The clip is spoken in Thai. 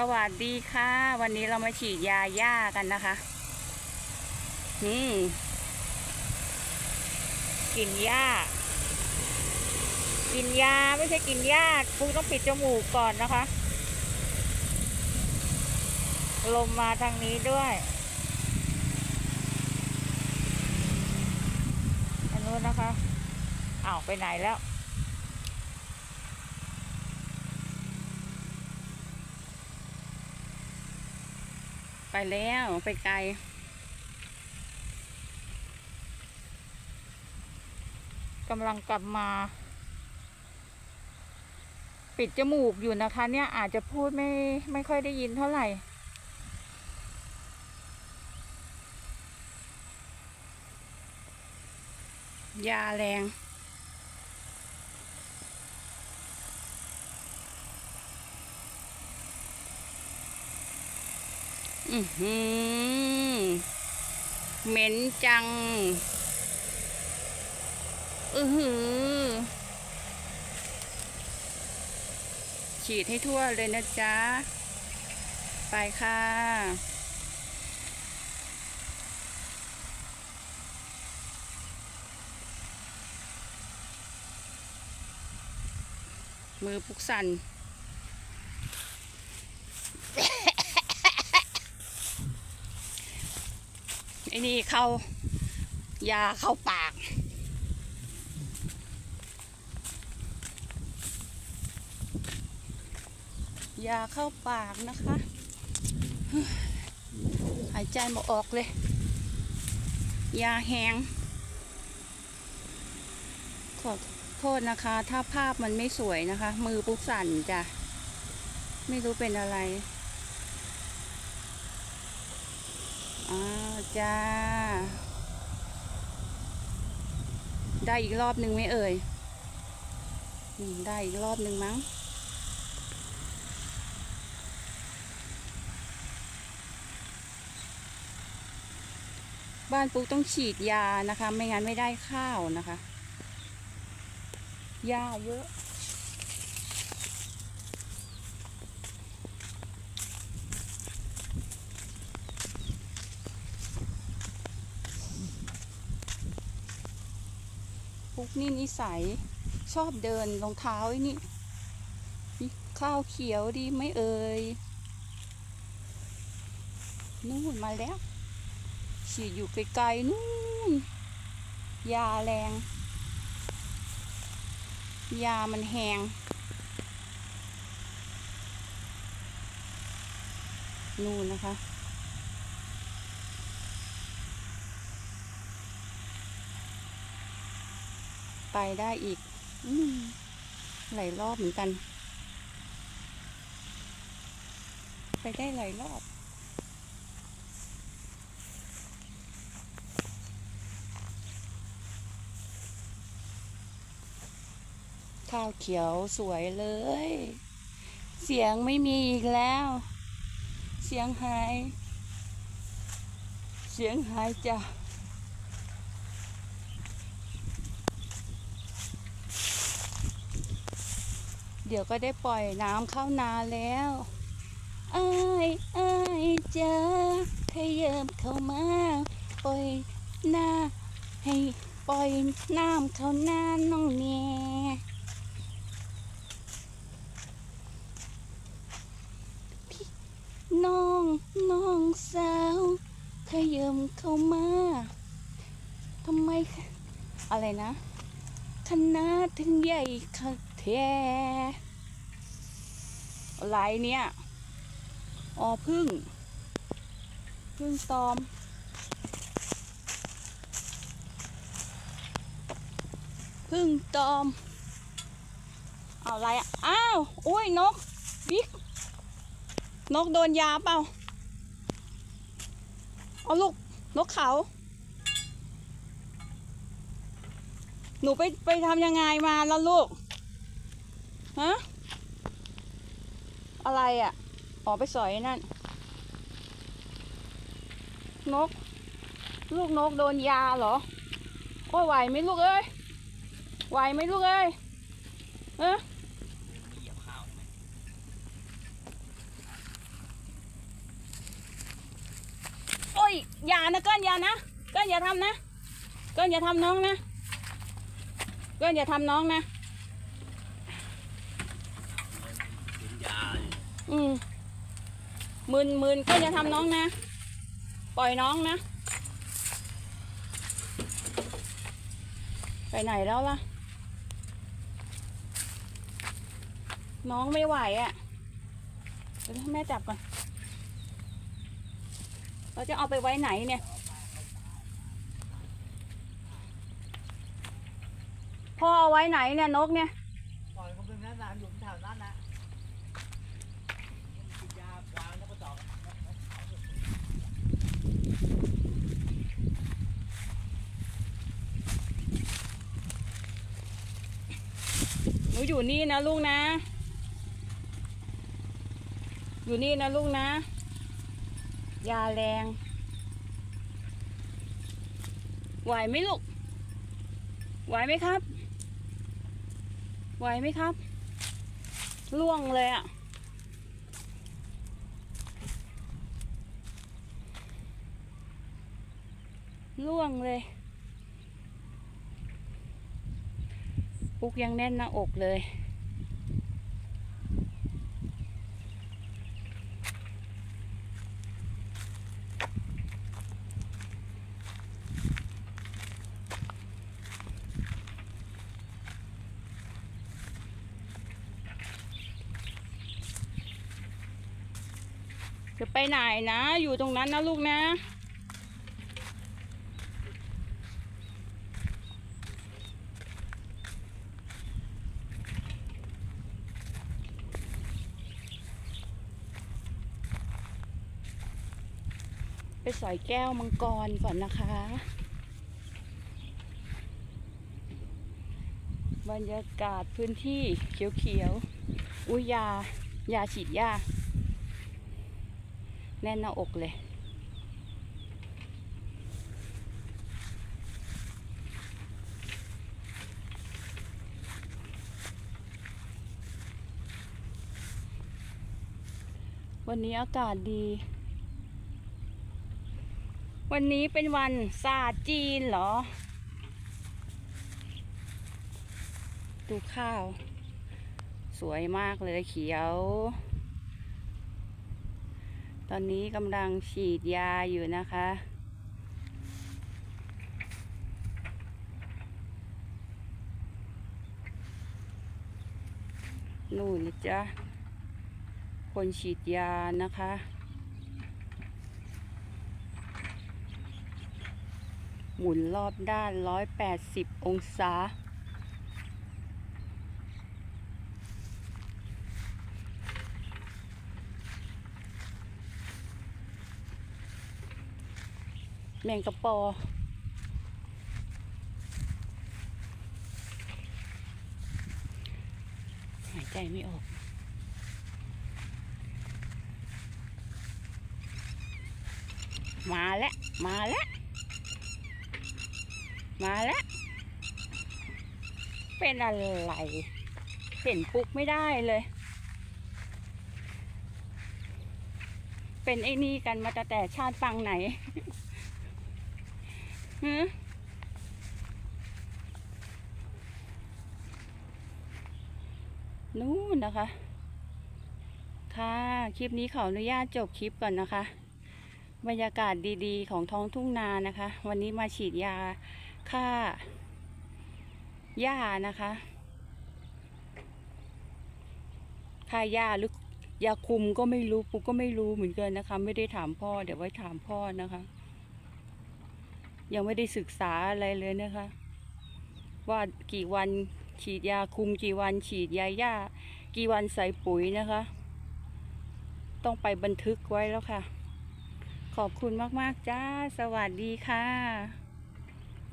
สวัสดีค่ะ วันนี้เรามาฉีดยาหญ้ากันนะคะ นี่กินหญ้า กินยาไม่ใช่กินหญ้าปูต้องปิดจมูกก่อนนะคะ ลมมาทางนี้ด้วย อันนู้นนะคะอ้าวไปไหนแล้ว ไปแล้วไปไกล กำลังกลับมา ปิดจมูกอยู่นะคะ เนี่ยอาจจะพูดไม่ไม่ค่อยได้ยินเท่าไหร่ยาแรง อือหือ เหม็นจัง อือหือ ฉีดให้ทั่วเลยนะจ๊ะ ไปค่ะมือปุกสัน ไอ้นี่เข้ายาเข้าปาก ยาเข้าปากนะคะ หายใจไมาออกเลย ยาแหงขอโทษนะคะ ถ้าภาพมันไม่สวยนะคะ มือปุ๊กสั่นจ้ะ ไม่รู้เป็นอะไร อ้าว จ้า ได้อีกรอบหนึ่งไหมเอ่ยได้อีกรอบหนึ่งมั้ง บ้านปุ๊กต้องฉีดยานะคะ ไม่งั้นไม่ได้ข้าวนะคะ ยาเยอะ ปุ๊กนี่นิสัยชอบเดินรองเท้าไอ้นี่ ข้าวเขียวดีไหมเอ่ยนู่นมาแล้วฉีดอยู่ไกลๆนู่นยาแรง ยามันแหงนู่นนะคะ ไปได้อีกอืมหลายรอบเหมือนกัน ไปได้หลายรอบข้าวเขียวสวยเลย เสียงไม่มีอีกแล้ว เสียงหาย เสียงหายจ้ะ เดี๋ยวก็ได้ปล่อยน้ำเข้านาแล้วอ้ายอ้ายจ้าขยับเข้ามาปล่อยหน้าให้ปล่อยน้ำเข้าน้าน้องแน่พี่น้องน้องสาวขยับเข้ามาทำไมอะไรนะคณะถึงใหญ่คัก แท้อะไรเนี่ยอ๋อพึ่ง พึ่งตอม พึ่งตอม เอาอะไรอะ อ้าว โอ้ยนก บิ๊ก นกโดนยาเปล่า เอาลูก นกเขา หนูไปไปทำยังไงมาแล้วลูก ฮะ อะไรอะ่ะ ออกไปสอยนั่น นก ลูกนกโดนยาเหรอ โอ้ยไหวไหมลูกเอ้ย ไหวไหมลูกเอ้ยเออโอ้ย อย่านะเกินอย่านะ เกินอย่าทำนะ เกินอย่าทำน้องนะ เกินอย่าทำน้องนะ อืมมึนมึนกินอย่าทำน้องนะ ปล่อยน้องนะ ไปไหนแล้วล่ะ น้องไม่ไหวอะ่ะเดี๋ยวให้แม่จับก่อน เราจะเอาไปไว้ไหนเนี่ย พ่อเอาไว้ไหนเนี่ยนกเนี่ย ปล่อยเขาเป็นนั้นนะอยู่แถวนั้นนะกินยาวางแล้วก็ต่อ หนูอยู่นี่นะลูกนะ อยู่นี่นะลูกนะ ยาแรง ไหวไหมลูก ไหวไหมครับ ไหวไหมครับ ล่วงเลยอะ ล่วงเลย ปุกยังแน่นหน้าอกเลย จะไปไหนนะ อยู่ตรงนั้นนะลูกนะ ไปสอยแก้วมังกรก่อนนะคะ บรรยากาศพื้นที่เขียวๆ อุ้ยยา ยาฉีดยา แน่นหน้าอกเลยวันนี้อากาศดี วันนี้เป็นวันศาสตร์จีนเหรอ ดูข้าว สวยมากเลยเขียว ตอนนี้กำลังฉีดยาอยู่นะคะ นู่นนะจ๊ะ คนฉีดยานะคะ หมุนรอบด้าน 180 องศา แมงกระปอหายใจไม่ออกมาแล้ว มาแล้ว มาแล้ว เป็นอะไร เห็นปุ๊กไม่ได้เลย เป็นไอ้นี่กันมาตั้งแต่ชาติปังไหนฮะนู่นนะคะ ค่ะ คลิปนี้ขออนุญาตจบคลิปก่อนนะคะ บรรยากาศดีๆ ของท้องทุ่งนานะคะ วันนี้มาฉีดยา ฆ่าหญ้านะคะฆ่าหญ้าหรือยาคุมก็ไม่รู้ปุ๊กก็ไม่รู้เหมือนกันนะคะ ไม่ได้ถามพ่อ เดี๋ยวไว้ถามพ่อนะคะ ยังไม่ได้ศึกษาอะไรเลยนะคะ ว่ากี่วันฉีดยาคุมกี่วันฉีดยาหญ้า กี่วันใส่ปุ๋ยนะคะ ต้องไปบันทึกไว้แล้วค่ะ ขอบคุณมาก ๆ จ้า สวัสดีค่ะ